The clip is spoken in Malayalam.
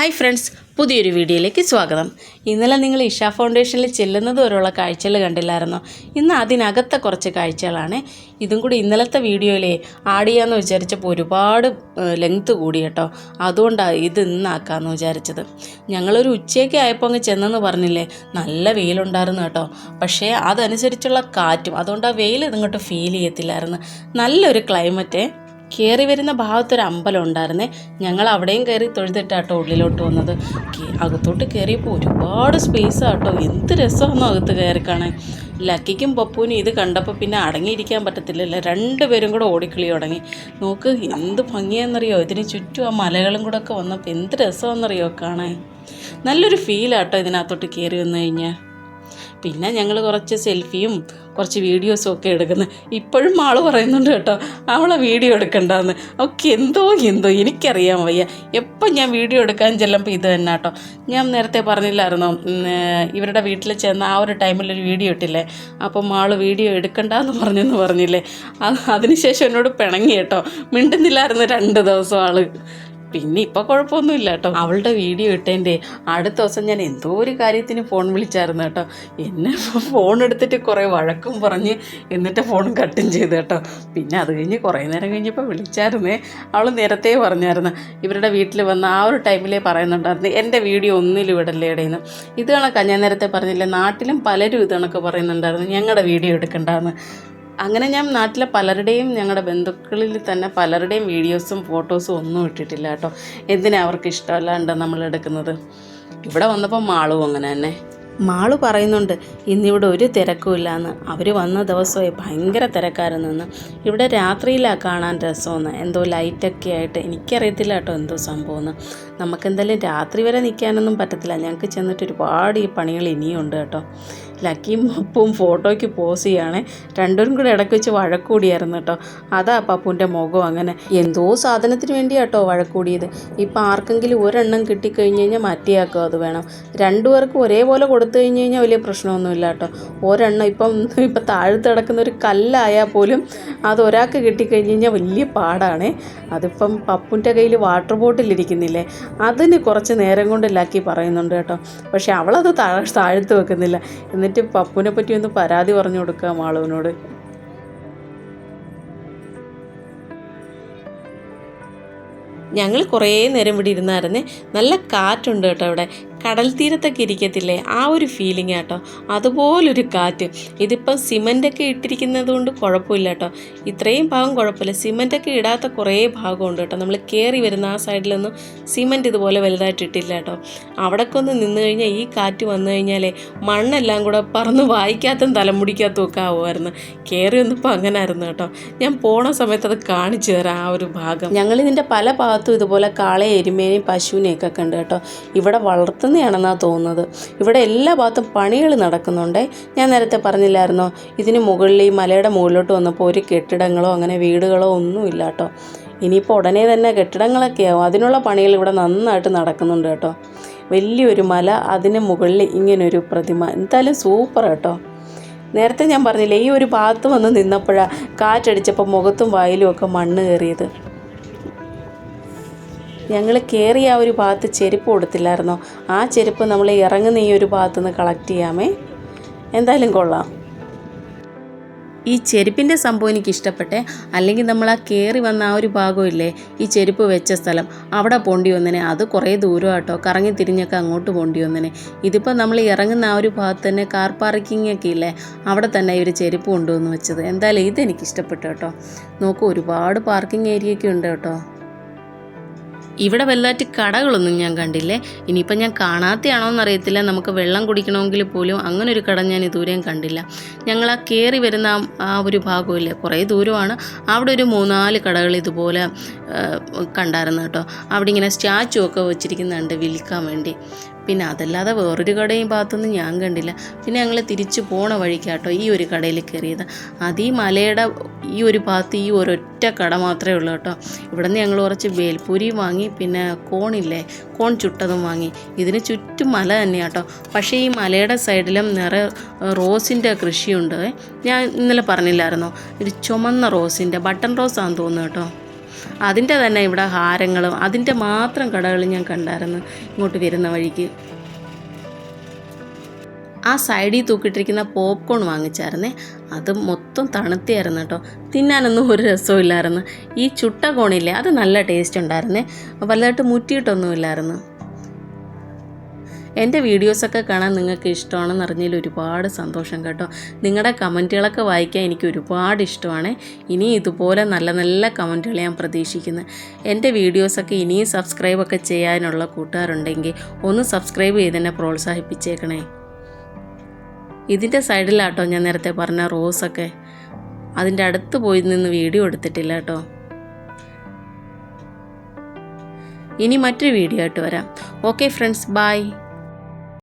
ഹായ് ഫ്രണ്ട്സ് പുതിയൊരു വീഡിയോയിലേക്ക് സ്വാഗതം. ഇന്നലെ നിങ്ങൾ ഇഷ ഫൗണ്ടേഷനിൽ ചെല്ലുന്നത് വരെയുള്ള കാഴ്ചകൾ കണ്ടില്ലായിരുന്നു? ഇന്ന് അതിനകത്തെ കുറച്ച് കാഴ്ചകളാണ്. ഇതും കൂടി ഇന്നലത്തെ വീഡിയോയിലേ ആഡ് ചെയ്യാമെന്ന് വിചാരിച്ചപ്പോൾ ഒരുപാട് ലെങ്ത്ത് കൂടി കേട്ടോ. അതുകൊണ്ടാണ് ഇത് ഇന്നാക്കാമെന്ന് വിചാരിച്ചത്. ഞങ്ങളൊരു ഉച്ചയൊക്കെ ആയപ്പോൾ അങ്ങ് ചെന്നെന്ന് പറഞ്ഞില്ലേ? നല്ല വെയിലുണ്ടായിരുന്നു കേട്ടോ. പക്ഷേ അതനുസരിച്ചുള്ള കാറ്റും അതുകൊണ്ട് ആ വെയിൽ ഇങ്ങോട്ട് ഫീൽ ചെയ്യത്തില്ലായിരുന്നു. നല്ലൊരു ക്ലൈമറ്റേ കയറി വരുന്ന ഭാഗത്തൊരു അമ്പലം ഉണ്ടായിരുന്നേ. ഞങ്ങൾ അവിടെയും കയറി തൊഴുതിട്ടാട്ടോ ഉള്ളിലോട്ട് വന്നത്. അകത്തോട്ട് കയറിയപ്പോൾ ഒരുപാട് സ്പേസ് ആട്ടോ. എന്ത് രസമാണോ അകത്ത് കയറി കാണാൻ. ലക്കിക്കും പപ്പുവിനും ഇത് കണ്ടപ്പോൾ പിന്നെ അടങ്ങിയിരിക്കാൻ പറ്റത്തില്ലല്ലോ. രണ്ടുപേരും കൂടെ ഓടിക്കളി തുടങ്ങി. നോക്ക് എന്ത് ഭംഗിയാണെന്നറിയോ ഇതിന് ചുറ്റും ആ മലകളും കൂടെ ഒക്കെ വന്നപ്പോൾ എന്ത് രസമാണെന്നറിയോ കാണാൻ. നല്ലൊരു ഫീലാട്ടോ ഇതിനകത്തോട്ട് കയറി വന്നു കഴിഞ്ഞാൽ പിന്നെ ഞങ്ങൾ കുറച്ച് സെൽഫിയും കുറച്ച് വീഡിയോസും ഒക്കെ എടുക്കുന്നത് ഇപ്പോഴും ആൾ പറയുന്നുണ്ട് കേട്ടോ അവളെ വീഡിയോ എടുക്കണ്ടെന്ന്. ഒക്കെ എന്തോ എന്തോ എനിക്കറിയാൻ വയ്യ. എപ്പം ഞാൻ വീഡിയോ എടുക്കാൻ ചെല്ലുമ്പോൾ ഇത് തന്നെ കേട്ടോ. ഞാൻ നേരത്തെ പറഞ്ഞില്ലായിരുന്നു ഇവരുടെ വീട്ടിൽ ചെന്ന ആ ഒരു ടൈമിൽ ഒരു വീഡിയോ ഇട്ടില്ലേ? അപ്പം ആൾ വീഡിയോ എടുക്കണ്ടെന്ന് പറഞ്ഞെന്ന് പറഞ്ഞില്ലേ? അത് അതിനുശേഷം എന്നോട് പിണങ്ങി കേട്ടോ. മിണ്ടുന്നില്ലായിരുന്നു രണ്ട് ദിവസം ആൾ. പിന്നെ ഇപ്പോൾ കുഴപ്പമൊന്നുമില്ല കേട്ടോ. അവളുടെ വീഡിയോ ഇട്ടതിന്റെ അടുത്ത ദിവസം ഞാൻ എന്തോ ഒരു കാര്യത്തിന് ഫോൺ വിളിച്ചായിരുന്നു കേട്ടോ. എന്നെ ഫോൺ എടുത്തിട്ട് കുറേ വഴക്കും പറഞ്ഞ് എന്നിട്ട് ഫോൺ കട്ടും ചെയ്തു കേട്ടോ. പിന്നെ അത് കഴിഞ്ഞ് കുറേ നേരം കഴിഞ്ഞപ്പോൾ വിളിച്ചായിരുന്നേ. അവൾ നേരത്തെ പറഞ്ഞായിരുന്നു. ഇവരുടെ വീട്ടിൽ വന്ന ആ ഒരു ടൈമിലേ പറയുന്നുണ്ടായിരുന്നു എന്റെ വീഡിയോ ഒന്നിലും ഇടല്ലേ ഇടയിന്ന് ഇത് കണക്കാ ഞാൻ നേരത്തെ പറഞ്ഞില്ലേ നാട്ടിലും പലരും ഇത് കണക്ക് പറയുന്നുണ്ടായിരുന്നു ഞങ്ങളുടെ വീഡിയോ എടുക്കണ്ടെന്ന്. അങ്ങനെ ഞാൻ നാട്ടിലെ പലരുടെയും ഞങ്ങളുടെ ബന്ധുക്കളിൽ തന്നെ പലരുടെയും വീഡിയോസും ഫോട്ടോസും ഒന്നും ഇട്ടിട്ടില്ല കേട്ടോ. എന്തിനാ അവർക്ക് ഇഷ്ടമല്ലാണ്ട് നമ്മൾ എടുക്കുന്നത്? ഇവിടെ വന്നപ്പോൾ മാളും അങ്ങനെ തന്നെ. മാൾ പറയുന്നുണ്ട് ഇന്നിവിടെ ഒരു തിരക്കുമില്ലാന്ന് അവർ വന്ന ദിവസമായി ഭയങ്കര തിരക്കാരെന്ന് ഇവിടെ രാത്രിയിലാണ് കാണാൻ രസമെന്ന്. എന്തോ ലൈറ്റൊക്കെ ആയിട്ട്. എനിക്കറിയത്തില്ല കേട്ടോ എന്തോ സംഭവമെന്ന്. നമുക്കെന്തായാലും രാത്രി വരെ നിൽക്കാനൊന്നും പറ്റത്തില്ല. ഞങ്ങൾക്ക് ചെന്നിട്ട് ഒരുപാട് ഈ പണികൾ ഇനിയുണ്ട് കേട്ടോ. ലക്കിയും പപ്പും ഫോട്ടോയ്ക്ക് പോസ് ചെയ്യുകയാണേ രണ്ടുപേരും കൂടെ ഇടയ്ക്ക് വെച്ച് വഴക്കൂടിയായിരുന്നു കേട്ടോ. അതാ പപ്പുവിന്റെ മുഖം അങ്ങനെ. എന്തോ സാധനത്തിന് വേണ്ടിയാട്ടോ വഴക്കൂടിയത്. ഇപ്പം ആർക്കെങ്കിലും ഒരെണ്ണം കിട്ടിക്കഴിഞ്ഞ് കഴിഞ്ഞാൽ മറ്റേയാൾക്കും അത് വേണം. രണ്ടുപേർക്കും ഒരേപോലെ കൊടുത്തു കഴിഞ്ഞ് കഴിഞ്ഞാൽ വലിയ പ്രശ്നമൊന്നുമില്ല കേട്ടോ. ഒരെണ്ണം ഇപ്പം ഇപ്പം താഴ്ത്ത് കിടക്കുന്ന ഒരു കല്ലായാൽ പോലും അത് ഒരാൾക്ക് കിട്ടിക്കഴിഞ്ഞ് കഴിഞ്ഞാൽ വലിയ പാടാണ്. അതിപ്പം പപ്പുന്റെ കയ്യിൽ വാട്ടർ ബോട്ടിലിരിക്കുന്നില്ലേ അതിന് കുറച്ച് നേരം കൊണ്ട് ലാക്കി പറയുന്നുണ്ട് കേട്ടോ. പക്ഷേ അവളത് താഴ് താഴ്ത്ത് വെക്കുന്നില്ല. എന്നിട്ട് പപ്പുവിനെ പറ്റി ഒന്ന് പരാതി പറഞ്ഞു കൊടുക്കുക മാളുവിനോട്. ഞങ്ങൾ കുറേ നേരം ഇവിടെ ഇരുന്നായിരുന്നേ. നല്ല കാറ്റുണ്ട് കേട്ടോ ഇവിടെ കടൽ തീരത്തൊക്കെ ഇരിക്കത്തില്ലേ? ആ ഒരു ഫീലിംഗ് കേട്ടോ അതുപോലൊരു കാറ്റ്. ഇതിപ്പം സിമന്റൊക്കെ ഇട്ടിരിക്കുന്നത് കൊണ്ട് കുഴപ്പമില്ല കേട്ടോ. ഇത്രയും ഭാഗം കുഴപ്പമില്ല. സിമന്റൊക്കെ ഇടാത്ത കുറേ ഭാഗമുണ്ട് കേട്ടോ. നമ്മൾ കയറി വരുന്ന ആ സൈഡിലൊന്നും സിമന്റ് ഇതുപോലെ വലുതായിട്ട് ഇട്ടില്ല കേട്ടോ. അവിടൊക്കെ ഒന്ന് നിന്ന് കഴിഞ്ഞാൽ ഈ കാറ്റ് വന്നു കഴിഞ്ഞാലേ മണ്ണെല്ലാം കൂടെ പറന്ന് വായിക്കാത്തും തലമുടിക്കാത്തും ഒക്കെ ആവുമായിരുന്നു. കയറി വന്നപ്പോൾ അങ്ങനെ ആയിരുന്നു കേട്ടോ. ഞാൻ പോണ സമയത്ത് അത് കാണിച്ചു തരാം ആ ഒരു ഭാഗം. ഞങ്ങൾ ഇതിന്റെ പല ഭാഗത്തും ഇതുപോലെ കാളയെ എരുമേനെയും പശുവിനെയൊക്കെ കണ്ട് കേട്ടോ. ഇവിടെ വളർത്തുന്നതാണെന്നാണ് തോന്നുന്നത്. ഇവിടെ എല്ലാ ഭാഗത്തും പണികൾ നടക്കുന്നുണ്ട്. ഞാൻ നേരത്തെ പറഞ്ഞില്ലായിരുന്നോ? ഇതിന് മുകളിൽ ഈ മലയുടെ മുകളിലോട്ട് വന്നപ്പോൾ ഒരു കെട്ടിടങ്ങളോ അങ്ങനെ വീടുകളോ ഒന്നുമില്ല കേട്ടോ ഇനിയിപ്പോൾ ഉടനെ തന്നെ കെട്ടിടങ്ങളൊക്കെ ആവും. അതിനുള്ള പണികൾ ഇവിടെ നന്നായിട്ട് നടക്കുന്നുണ്ട് കേട്ടോ. വലിയൊരു മല അതിന് മുകളിൽ ഇങ്ങനൊരു പ്രതിമ. എന്തായാലും സൂപ്പർ കേട്ടോ നേരത്തെ ഞാൻ പറഞ്ഞില്ലേ ഈ ഒരു ഭാഗത്ത് വന്ന് നിന്നപ്പോഴാണ് കാറ്റടിച്ചപ്പോൾ മുഖത്തും വായിലും ഒക്കെ മണ്ണ് കയറിയത്. ഞങ്ങൾ കയറിയ ആ ഒരു ഭാഗത്ത് ചെരുപ്പ് കൊടുത്തില്ലായിരുന്നോ? ആ ചെരുപ്പ് നമ്മൾ ഇറങ്ങുന്ന ഈ ഒരു ഭാഗത്ത് നിന്ന് കളക്ട് ചെയ്യാമേ. എന്തായാലും കൊള്ളാം. ഈ ചെരുപ്പിന്റെ സംഭവം എനിക്ക് ഇഷ്ടപ്പെട്ടേ. അല്ലെങ്കിൽ നമ്മൾ ആ കയറി വന്ന ആ ഒരു ഭാഗമില്ലേ ഈ ചെരുപ്പ് വെച്ച സ്ഥലം. അവിടെ പോണ്ടി വന്നനെ. അത് കുറേ ദൂരം ആട്ടോ കറങ്ങി തിരിഞ്ഞൊക്കെ അങ്ങോട്ട് പോണ്ടി വന്നനെ. ഇതിപ്പോൾ നമ്മൾ ഇറങ്ങുന്ന ആ ഒരു ഭാഗത്ത് തന്നെ കാർ പാർക്കിംഗ് ഒക്കെ ഇല്ലേ? അവിടെ തന്നെ ഇവർ ചെരുപ്പ് കൊണ്ടുവന്ന് വെച്ചത്. എന്തായാലും ഇതെനിക്കിഷ്ടപ്പെട്ടു കേട്ടോ. നോക്കൂ ഒരുപാട് പാർക്കിംഗ് ഏരിയ ഒക്കെ ഉണ്ട് കേട്ടോ. ഇവിടെ വലുതായിട്ട് കടകളൊന്നും ഞാൻ കണ്ടില്ലേ? ഇനിയിപ്പം ഞാൻ കാണാത്തയാണോ എന്നറിയത്തില്ല. നമുക്ക് വെള്ളം കുടിക്കണമെങ്കിൽ പോലും അങ്ങനെ ഒരു കട ഞാൻ ഇതുവരെയും കണ്ടില്ല. ഞങ്ങൾ ആ കയറി വരുന്ന ആ- ഒരു ഭാഗമില്ലേ? കുറേ ദൂരമാണ്. അവിടെ ഒരു മൂന്നാൽ കടകൾ ഇതുപോലെ കണ്ടായിരുന്നു കേട്ടോ. അവിടെ ഇങ്ങനെ സ്റ്റാച്ചു ഒക്കെ വെച്ചിരിക്കുന്നുണ്ട് വിൽക്കാൻ വേണ്ടി. പിന്നെ അതല്ലാതെ വേറൊരു കടയും ഭാഗത്തൊന്നും ഞാൻ കണ്ടില്ല. പിന്നെ ഞങ്ങൾ തിരിച്ചു പോണ വഴിക്കാട്ടോ ഈ ഒരു കടയിൽ കയറിയത്. അത് ഈ മലയുടെ ഈ ഒരു ഭാഗത്ത് ഈ ഒരൊറ്റ കട മാത്രമേ ഉള്ളൂ കേട്ടോ. ഇവിടെ നിന്ന് ഞങ്ങൾ കുറച്ച് വേൽപൂരി വാങ്ങി പിന്നെ കോണില്ലേ കോൺ ചുട്ടതും വാങ്ങി. ഇതിന് ചുറ്റും മല തന്നെയാണ് കേട്ടോ. പക്ഷേ ഈ മലയുടെ സൈഡിലും നിറയെ റോസിന്റെ കൃഷിയുണ്ട്. ഞാൻ ഇന്നലെ പറഞ്ഞില്ലായിരുന്നോ? ഒരു ചുമന്ന റോസിന്റെ ബട്ടൺ റോസാണെന്ന് തോന്നുന്നു കേട്ടോ. അതിന്റെ തന്നെ ഇവിടെ ഹാരങ്ങളും അതിന്റെ മാത്രം കടകളും ഞാൻ കണ്ടായിരുന്നു ഇങ്ങോട്ട് വരുന്ന വഴിക്ക്. ആ സൈഡിൽ തൂക്കിയിട്ടിരിക്കുന്ന പോപ്കോൺ വാങ്ങിച്ചായിരുന്നേ. അത് മൊത്തം തണുത്തിയായിരുന്നു കേട്ടോ. തിന്നാനൊന്നും ഒരു രസമില്ലായിരുന്നു ഈ ചുട്ട കോണില്ലേ അത് നല്ല ടേസ്റ്റ് ഉണ്ടായിരുന്നേ. വലുതായിട്ട് മുറ്റിയിട്ടൊന്നുമില്ലായിരുന്നു. എന്റെ വീഡിയോസൊക്കെ കാണാൻ നിങ്ങൾക്ക് ഇഷ്ടമാണെന്ന് അറിഞ്ഞതിൽ ഒരുപാട് സന്തോഷം കേട്ടോ. നിങ്ങളുടെ കമന്റുകളൊക്കെ വായിക്കാൻ എനിക്ക് ഒരുപാട് ഇഷ്ടമാണ്. ഇനി ഇതുപോലെ നല്ല നല്ല കമന്റുകൾ ഞാൻ പ്രതീക്ഷിക്കുന്നത് എന്റെ വീഡിയോസൊക്കെ ഇനിയും സബ്സ്ക്രൈബൊക്കെ ചെയ്യാനുള്ള കൂട്ടുകാരുണ്ടെങ്കിൽ ഒന്ന് സബ്സ്ക്രൈബ് ചെയ്ത് തന്നെ പ്രോത്സാഹിപ്പിച്ചേക്കണേ. ഇതിന്റെ സൈഡിലാട്ടോ ഞാൻ നേരത്തെ പറഞ്ഞ റോസൊക്കെ. അതിന്റെ അടുത്ത് പോയി നിന്ന് വീഡിയോ എടുത്തിട്ടില്ല കേട്ടോ. ഇനി മറ്റൊരു വീഡിയോ ആയിട്ട് വരാം. Okay friends bye